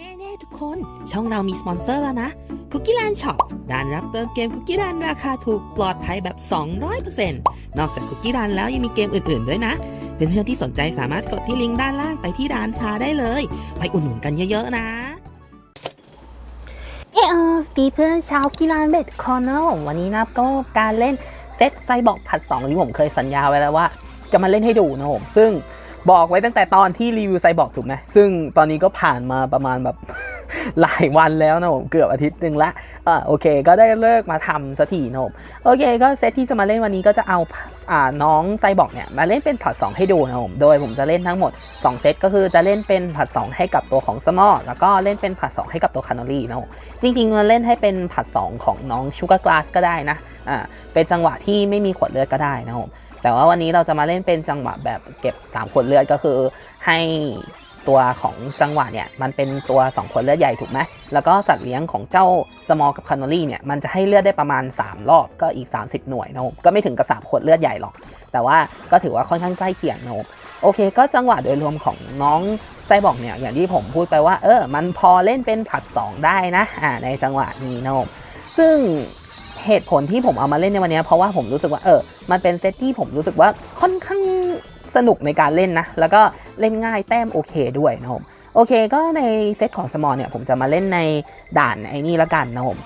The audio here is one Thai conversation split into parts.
เน่ๆทุกคน ช่องเรามีสปอนเซอร์แล้วนะคุกกี้ a ลนช็อปร้านรับเติมเกมคุกกี้ a ลนราคาถูกปลอดภัยแบบ 200%นอกจากคุกกี้ a ลนแล้วยังมีเกมอื่นๆด้วยนะ เพื่อนๆที่สนใจสามารถกดที่ลิงก์ด้านล่างไปที่ร้านค้าได้เลย ไปอุดหนุนกันเยอะๆนะ เออสตีเพื่อนชาวกีฬาเบดคอร์เนอร์วันนี้นะก็การเล่นเซตไซบอกผัด2ที่ผมเคยสัญญาไว้แล้วว่า จะมาเล่นให้ดูนะผมซึ่ง บอกไว้ตั้งแต่ตอนที่รีวิวไซบอกถูกไหมซึ่งตอนนี้ก็ผ่านมาประมาณแบบหลายวันแล้วนะผมเกือบอาทิตย์หนึ่งละอ่าโอเค ก็ได้เลิกมาทำสักทีนะผมโอเค ก็เซตที่จะมาเล่นวันนี้ก็จะเอาอ่าน้องไซบอกเนี่ยมาเล่นเป็นผัด2ให้ดูนะผมโดยผมจะเล่นทั้งหมด 2 เซตก็คือจะเล่นเป็นผัด2ให้กับตัวของสมอลแล้วก็เล่นเป็นผัด2ให้กับตัวคานอรี่นะผมจริงๆมันเล่นให้เป็นผัด2ของน้องชูการ์กลาสก็ได้นะอ่าเป็นจังหวะที่ไม่มีขวดเลือดก็ได้นะผม แต่ว่าวันนี้เราจะมาเล่นเป็นจังหวะแบบเก็บ3ขวดเลือดก็คือ ให้ตัวของจังหวะเนี่ยมันเป็นตัว2ขวดเลือดใหญ่ถูกไหมแล้วก็สัตว์เลี้ยงของเจ้าสมอลกับคานอรี่เนี่ยมันจะให้เลือดได้ประมาณ 3 รอบก็อีก 30 หน่วยนะครับผมก็ไม่ถึงกับ3ขวดเลือดใหญ่หรอก แต่ว่าก็ถือว่าค่อนข้างใกล้เคียงนะครับโอเค ก็จังหวะโดยรวมของน้องไซบอกเนี่ยอย่างที่ผมพูดไปว่าเออมันพอเล่นเป็นผัด 2 ได้นะอ่าในจังหวะนี้นะครับซึ่งเหตุผลที่ผมเอามาเล่นในวันนี้เพราะว่าผมรู้สึกว่าเออ มันเป็นเซตที่ผมรู้สึกว่าค่อนข้างสนุกในการเล่นนะ แล้วก็เล่นง่ายแต้มโอเคด้วยนะครับผมโอเคก็ในเซตของสมอลเนี่ยผมจะมาเล่นในด่านไอ้นี่ละกันนะครับผม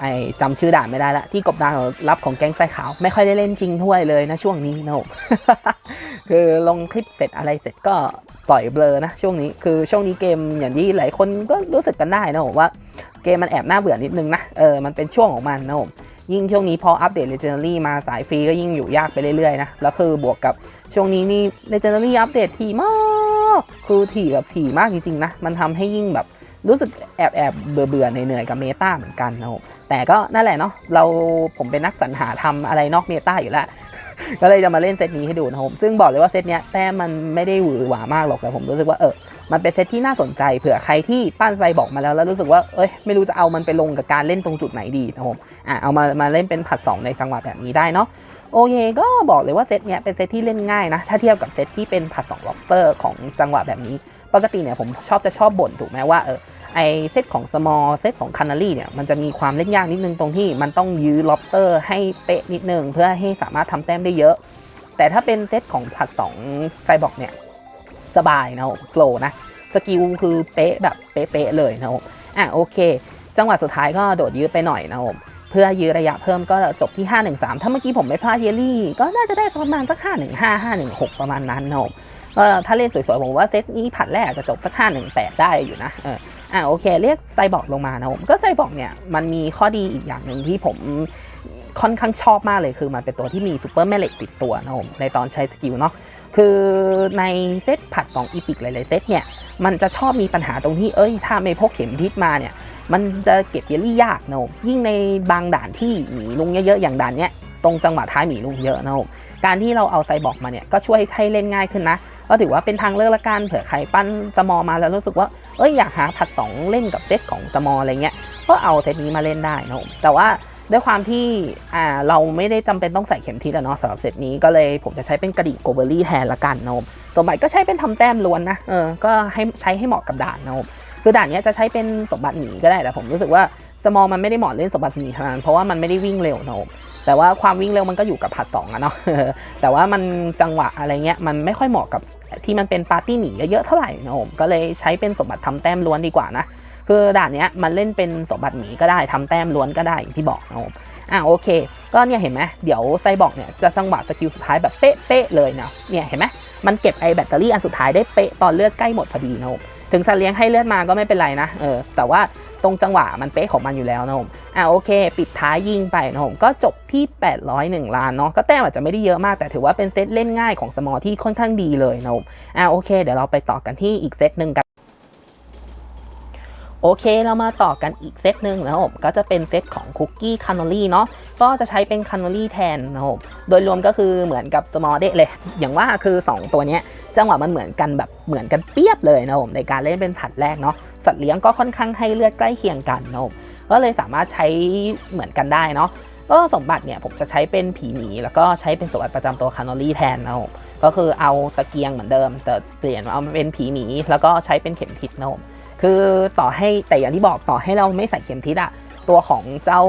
ไอจำชื่อด่านไม่ได้ละที่กบดานรับของแก๊งไส้ขาว ไม่ค่อยได้เล่นชิงถ้วยเลยนะช่วงนี้นะครับผมคือลงคลิปเสร็จอะไรเสร็จก็ปล่อยเบลอนะช่วงนี้คือช่วงนี้เกมอย่างที่หลายคนก็รู้สึกกันได้นะผมว่าเกมมันแอบน่าเบื่อนิดนึงนะเออมันเป็นช่วงของมันนะผม ยิ่งช่วงนี้พออัปเดต Legendary มาสายฟรีก็ยิ่งอยู่ยากไปเรื่อยๆนะแล้วคือบวกกับช่วงนี้นี่ Legendary อัปเดตถี่มากคือถี่แบบถี่มากจริงๆนะมันทำให้ยิ่งแบบรู้สึกแอบแอบเบื่อเบื่อๆเหนื่อยๆกับเมตาเหมือนกันนะผมแต่ก็นั่นแหละเนาะเราผมเป็นนักสรรหาทำอะไรนอกเมตาอยู่แล้วก็เลยจะมาเล่นเซตนี้ให้ดูนะครับซึ่งบอกเลยว่าเซตเนี้ยแต้มมันไม่ได้หวือหวามากหรอกแต่ผมรู้สึกว่าเออ มันเป็นเซตที่น่าสนใจเผื่อใครที่ปั้นไซบอกมาแล้วแล้วรู้สึกว่าเอ้ยไม่รู้จะเอามันไปลงกับการเล่นตรงจุดไหนดีนะครับผมอะเอามามาเล่นเป็นผัด 2 ในจังหวะแบบนี้ได้เนาะโอเคก็บอกเลยว่าเซตเนี้ยเป็นเซตที่เล่นง่ายนะ ถ้าเทียบกับเซตที่เป็นผัด2 lobster ของจังหวะแบบนี้ ปกติเนี่ยผมชอบจะชอบบ่นถูกไหมว่าเออไอเซตของ small เซตของ canary เนี่ยมันจะมีความเล่นยากนิดนึงตรงที่มันต้องยื้อ lobster ให้เป๊ะนิดนึง เพื่อให้สามารถทำแต้มได้เยอะ แต่ถ้าเป็นเซตของผัด2ไซบอกเนี่ย สบายนะโฟล์นะสกิลคือเป๊ะแบบเป๊ะๆเลยนะครับอะโอเค จังหวะสุดท้ายก็โดดยืดไปหน่อยนะครับผมเพื่อยื้อระยะเพิ่มก็จบที่ 513 ถ้าเมื่อกี้ผมไม่พลาดเยลลี่ ก็น่าจะได้ประมาณสัก 515 516 ประมาณนั้นนะครับผมก็ถ้าเล่นสวยๆ ผมว่าเซตนี้ผัดแรกจะจบสัก 518 ได้อยู่นะเอออะโอเค เรียกไซบอร์กลงมานะครับผมก็ไซบอร์กเนี่ยมันมีข้อดีอีกอย่างหนึ่งที่ผมค่อนข้างชอบมากเลยคือมันเป็นตัวที่มีซูเปอร์แม่เหล็กติดตัวนะครับผมในตอนใช้สกิลเนาะ คือในเซตผัด2อีพิกหลาย ๆ เซตเนี่ย มันจะชอบมีปัญหาตรงที่ เอ้ย ถ้าไม่พกเข็มทิศมาเนี่ย มันจะเก็บเยลลี่ยากนะยิ่งในบางด่านที่หมีลุงเยอะ ๆ อย่างด่านเนี้ย ตรงจังหวะท้ายหมีลุงเยอะนะการที่เราเอาไซบอกมาเนี่ย ก็ช่วยให้เล่นง่ายขึ้นนะ ก็ถือว่าเป็นทางเลือกละกันเผื่อใครปั้นสมอลมาแล้วรู้สึกว่า เอ้ย อยากหาผัด 2 เล่นกับเซตของสมอลอะไรเงี้ย ก็เอาเซตนี้มาเล่นได้นะแต่ว่า ด้วยความที่อ่าเราไม่ได้จำเป็นต้องใส่เข็มทิศเนาะสำหรับเซตนี้ก็เลยผมจะใช้เป็นกระดิ่งโกเบอรี่แทนละกันนะผมสมบัติก็ใช้เป็นทำแต้มล้วนนะเออก็ให้ใช้ให้เหมาะกับด่านนะคือด่านนี้จะใช้เป็นสมบัติหมีก็ได้แต่ผมรู้สึกว่าสมอลมันไม่ได้เหมาะเล่นสมบัติหมีเท่านั้นเพราะว่ามันไม่ได้วิ่งเร็วนะแต่ว่าความวิ่งเร็วมันก็อยู่กับผัดสองอะเนาะแต่ว่ามันจังหวะอะไรเงี้ยมันไม่ค่อยเหมาะกับที่มันเป็นปาร์ตี้หมีเยอะๆเท่าไหร่นะครับก็เลยใช้เป็นสมบัติทำแต้มล้วนดีกว่านะ คือด่านเนี้ยมันเล่นเป็นสมบัติหมีก็ได้ทำแต้มล้วนก็ได้อย่างที่บอกนะครับอะโอเค ก็เนี่ยเห็นไหมเดี๋ยวไซบอกเนี่ยจะจังหวะสกิลสุดท้ายแบบเป๊ะๆเลยนะเนี่ยเห็นไหมมันเก็บไอแบตเตอรี่อันสุดท้ายได้เป๊ะตอนเลือดใกล้หมดพอดีนะผมถึงสัตว์เลี้ยงให้เลือดมาก็ไม่เป็นไรนะเออแต่ว่าตรงจังหวะมันเป๊ะของมันอยู่แล้วนะผมอะโอเค ปิดท้ายยิงไปนะผมก็จบที่ 801 ล้านเนาะก็แต้มอาจจะไม่ได้เยอะมากแต่ถือว่าเป็นเซตเล่นง่ายของสมอที่ค่อนข้างดีเลยนะผมอะโอเค เดี๋ยวเราไปต่อกันที่อีกเซตหนึ่งกัน โอเค เรามาต่อกันอีกเซตหนึ่งนะครับผมก็จะเป็นเซตของคุกกี้คานอรี่เนาะก็จะใช้เป็นคานอรี่แทนนะครับผมโดยรวมก็คือเหมือนกับสมอลเดเลย อย่างว่าคือ 2 ตัวเนี้ยจังหวะมันเหมือนกันแบบเหมือนกันเปียบเลยนะผมในการเล่นเป็นผัดแรกเนาะสัตว์เลี้ยงก็ค่อนข้างให้เลือดใกล้เคียงกันนะผมก็เลยสามารถใช้เหมือนกันได้เนาะก็สมบัติเนี่ยผมจะใช้เป็นผีหมีแล้วก็ใช้เป็นสมบัติประจำตัวคานอรี่แทนนะผมก็คือเอาตะเกียงเหมือนเดิม แต่เปลี่ยนมาเอามาเป็นผีหมีแล้วก็ใช้เป็นเข็มทิศนะผม คือต่อให้แต่อย่างที่บอกต่อให้เราไม่ใส่เข็มทิศอะตัวของเจ้า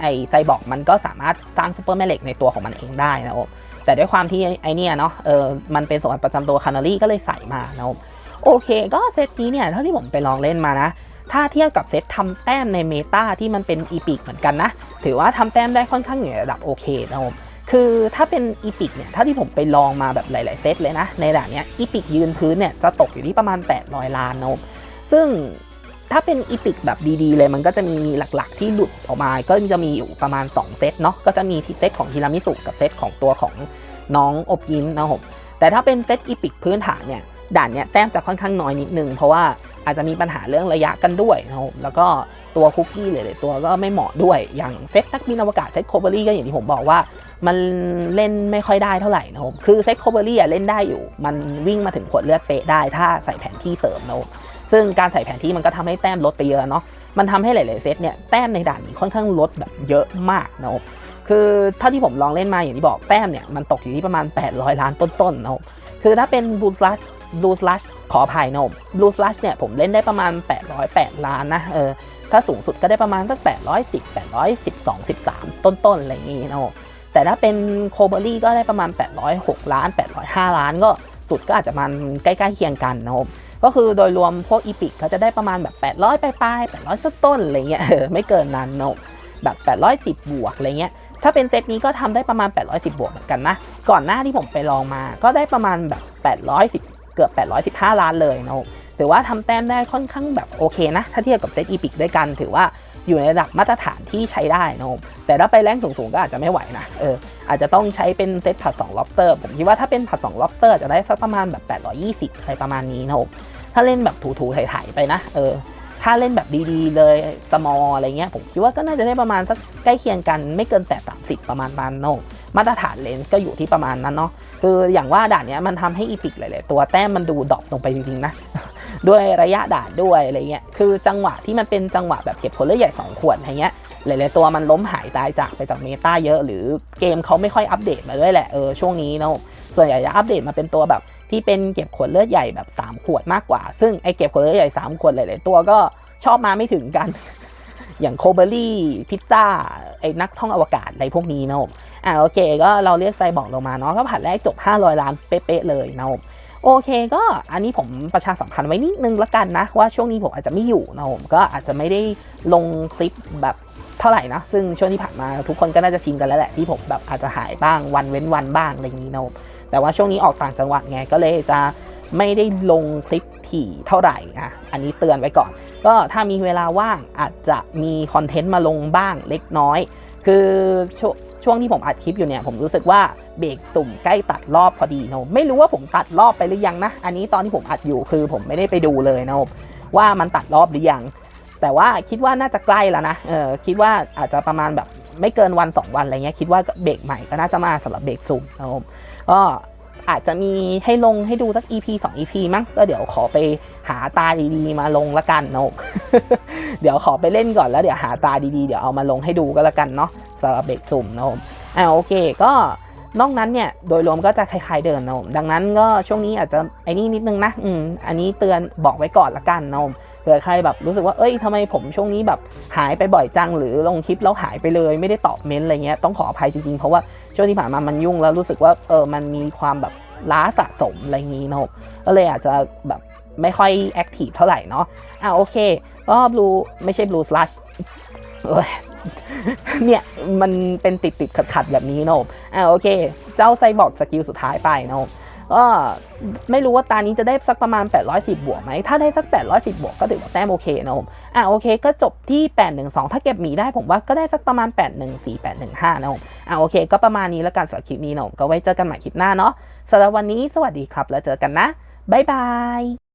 ไอไซบอร์กมันก็สามารถสร้างซูเปอร์แม่เหล็กในตัวของมันเองได้นะครับแต่ด้วยความที่ไอเนี่ยเนาะเออมันเป็นสมบัติประจำตัวคานารีก็เลยใส่มานะครับโอเค ก็เซตนี้เนี่ยเท่าที่ผมไปลองเล่นมานะ ถ้าเทียบกับเซตทำแต้มในเมตาที่มันเป็นอีพิกเหมือนกันนะ ถือว่าทำแต้มได้ค่อนข้างอยู่ในระดับโอเคนะครับคือถ้าเป็นอีพิกเนี่ยถ้าที่ผมไปลองมาแบบหลาย ๆ เซตเลยนะ ในระด่านเนี้ยอีพิกยืนพื้นเนี่ยจะตกอยู่ที่ประมาณ 800 ล้านนะครับ ซึ่งถ้าเป็นอีพิกแบบดีๆเลยมันก็จะมีหลักๆ ที่หลุดออกมาก็จะมีอยู่ประมาณ 2 เซตเนาะก็จะมีที่เซตของทีรามิสุกับเซตของตัวของน้องอบยิ้มนะครับแต่ถ้าเป็นเซตอีพิกพื้นฐานเนี่ยด่านเนี้ยแต้มจะค่อนข้างน้อยนิดนึง เพราะว่าอาจจะมีปัญหาเรื่องระยะกันด้วยนะครับแล้วก็ตัวคุกกี้หลายๆตัวก็ไม่เหมาะด้วย อย่างเซตนักบินอวกาศเซตโคเบอรี่ก็อย่างที่ผมบอกว่า มันเล่นไม่ค่อยได้เท่าไหร่นะครับคือเซตโคเบอรี่เล่นได้อยู่ มันวิ่งมาถึงขวดเลือดเป๊ะได้ถ้าใส่แผนที่เสริมนะครับ ซึ่งการใส่แผนที่มันก็ทำให้แต้มลดไปเยอะเนาะมันทำให้หลาย ๆ เซตเนี่ยแต้มในด่านนี้ค่อนข้างลดแบบเยอะมากนะครับคือเท่าที่ผมลองเล่นมาอย่างที่บอกแต้มเนี่ยมันตกอยู่ที่ประมาณ 800 ล้านต้น ๆ นะครับคือถ้าเป็นบูสลัชบูสลัชขออภัยนะครับบูสลัชเนี่ยผมเล่นได้ประมาณ 808 ล้านนะเออถ้าสูงสุดก็ได้ประมาณสัก 810 812 13 ต้น ๆ อะไรอย่างงี้นะครับแต่ถ้าเป็นโคเบอรี่ก็ได้ประมาณ 806 ล้าน 805 ล้านก็สุดก็อาจจะมันใกล้ ๆ เคียงกันนะครับ ก็คือโดยรวมพวกอีพิกเขาจะได้ประมาณแบบ 800ปลายๆ800ต้นๆอะไรเงี้ยเออไม่เกินนั้นเนาะแบบ 810 บวกอะไรเงี้ยถ้าเป็นเซตนี้ก็ทำได้ประมาณ 810 บวกเหมือนกันนะ ก่อนหน้าที่ผมไปลองมา ก็ได้ประมาณแบบ 810 เกือบ 815 ล้านเลยเนาะถือว่าทำแต้มได้ค่อนข้างแบบโอเคนะ ถ้าเทียบกับเซตอีพิกด้วยกันถือว่า อยู่ในระดับมาตรฐานที่ใช้ได้เนาะแต่ถ้าไปแรงสูงๆก็อาจจะไม่ไหวนะเอออาจจะต้องใช้เป็นเซตผัด2 lobster ผมคิดว่าถ้าเป็นผัด2 lobster จะได้สักประมาณแบบ 820อะไรประมาณนี้นะผมถ้าเล่นแบบถูๆไถๆไปนะเออถ้าเล่นแบบดีๆ เลย small อะไรเงี้ยผมคิดว่าก็น่าจะได้ประมาณสักใกล้เคียงกันไม่เกิน 830 ประมาณนั้นเนาะมาตรฐานเลนส์ก็อยู่ที่ประมาณนั้นเนาะคืออย่างว่าด่านเนี้ยมันทำให้อีพิกหลายๆตัวแต้มมันดูดรอปลงไปจริงๆนะ ด้วยระยะด่านด้วยอะไรเงี้ยคือจังหวะที่มันเป็นจังหวะแบบเก็บผลเลือดใหญ่2ขวดอะไรเงี้ยหลายๆตัวมันล้มหายตายจากไปจากเมตาเยอะ หรือเกมเขาไม่ค่อยอัปเดตมาด้วยแหละเออช่วงนี้เนาะส่วนใหญ่จะอัปเดตมาเป็นตัวแบบที่เป็นเก็บขวดเลือดใหญ่แบบ 3 ขวดมากกว่า ซึ่งไอเก็บขวดเลือดใหญ่ 3 ขวดหลายๆตัวก็ชอบมาไม่ถึงกัน อย่างโคเบอรี่พิซซ่าไอ้นักท่องอวกาศอะไรพวกนี้นะผมอ่าโอเค ก็เราเรียกไซบอร์กลงมาเนาะก็ผัดแรกจบ 500 ล้านเป๊ะๆเลยนะผม โอเคก็อันนี้ผมประชาสัมพันธ์ไว้นิดนึงละกันนะ ว่าช่วงนี้ผมอาจจะไม่อยู่นะผมก็อาจจะไม่ได้ลงคลิปแบบเท่าไหร่นะ ซึ่งช่วงที่ผ่านมาทุกคนก็น่าจะชินกันแล้วแหละที่ผมแบบอาจจะหายบ้างวันเว้นวันบ้างอะไรอย่างนี้นะผมแต่ว่าช่วงนี้ออกต่างจังหวัดไงก็เลยจะไม่ได้ลงคลิปถี่เท่าไหร่อะอันนี้เตือนไว้ก่อน ก็ถ้ามีเวลาว่างอาจจะมีคอนเทนต์มาลงบ้างเล็กน้อย คือ ช่วงที่ผมอัดคลิปอยู่เนี่ยผมรู้สึกว่าเบรกสุ่มใกล้ตัดรอบพอดีนะไม่รู้ว่าผมตัดรอบไปหรือยังนะ อันนี้ตอนที่ผมอัดอยู่คือผมไม่ได้ไปดูเลยนะว่ามันตัดรอบหรือยัง แต่ว่าคิดว่าน่าจะใกล้แล้วนะเออคิดว่าอาจจะประมาณแบบไม่เกินวัน 2 วันอะไรเงี้ยคิดว่าเบรกใหม่ก็น่าจะมาสำหรับเบรกสุ่มนะครับก็อาจจะมีให้ลงให้ดูสัก EP 2 EP มั้งก็เดี๋ยวขอไปหาตาดีๆ มาลงละกันนะเดี๋ยวขอไปเล่นก่อนแล้วเดี๋ยวหาตาดีๆ เดี๋ยวเอามาลงให้ดูก็แล้วกันเนาะ สำหรับเบรกสุ่มนะครับอ่าโอเคก็นอกนั้นเนี่ยโดยรวมก็จะคล้าย ๆเดิมนะผมดังนั้นก็ช่วงนี้อาจจะไอ้นี่นิดนึงนะอืมอันนี้เตือนบอกไว้ก่อนละกันนะผมเผื่อใครแบบรู้สึกว่าเอ้ยทำไมผมช่วงนี้แบบหายไปบ่อยจังหรือลงคลิปแล้วหายไปเลย ไม่ได้ตอบเมนอะไรเงี้ยต้องขออภัยจริงๆเพราะว่าช่วงที่ผ่านมามันยุ่งแล้วรู้สึกว่าเออมันมีความแบบล้าสะสมอะไรงี้นะผมก็เลยอาจจะแบบไม่ค่อยแอคทีฟเท่าไหร่เนาะอ่าโอเคก็บลูไม่ใช่บลูสลัช เนี่ยมันเป็นติดติดขัดขัดแบบนี้เนอะอ่าโอเค เจ้าไซบอร์กสกิลสุดท้ายไปเนอะก็ไม่รู้ว่าตานี้จะได้สักประมาณ 810 บวกไหม ถ้าได้สัก 810 บวกก็ถือว่าแต้มโอเคนะผม อ่าโอเค ก็จบที่ 812 ถ้าเก็บหมีได้ผมว่าก็ได้สักประมาณ 814 815 นะผม อ่าโอเค ก็ประมาณนี้แล้วกันสำหรับคลิปนี้เนอะก็ไว้เจอกันใหม่คลิปหน้าเนาะสำหรับวันนี้สวัสดีครับ แล้วเจอกันนะ บ๊ายบาย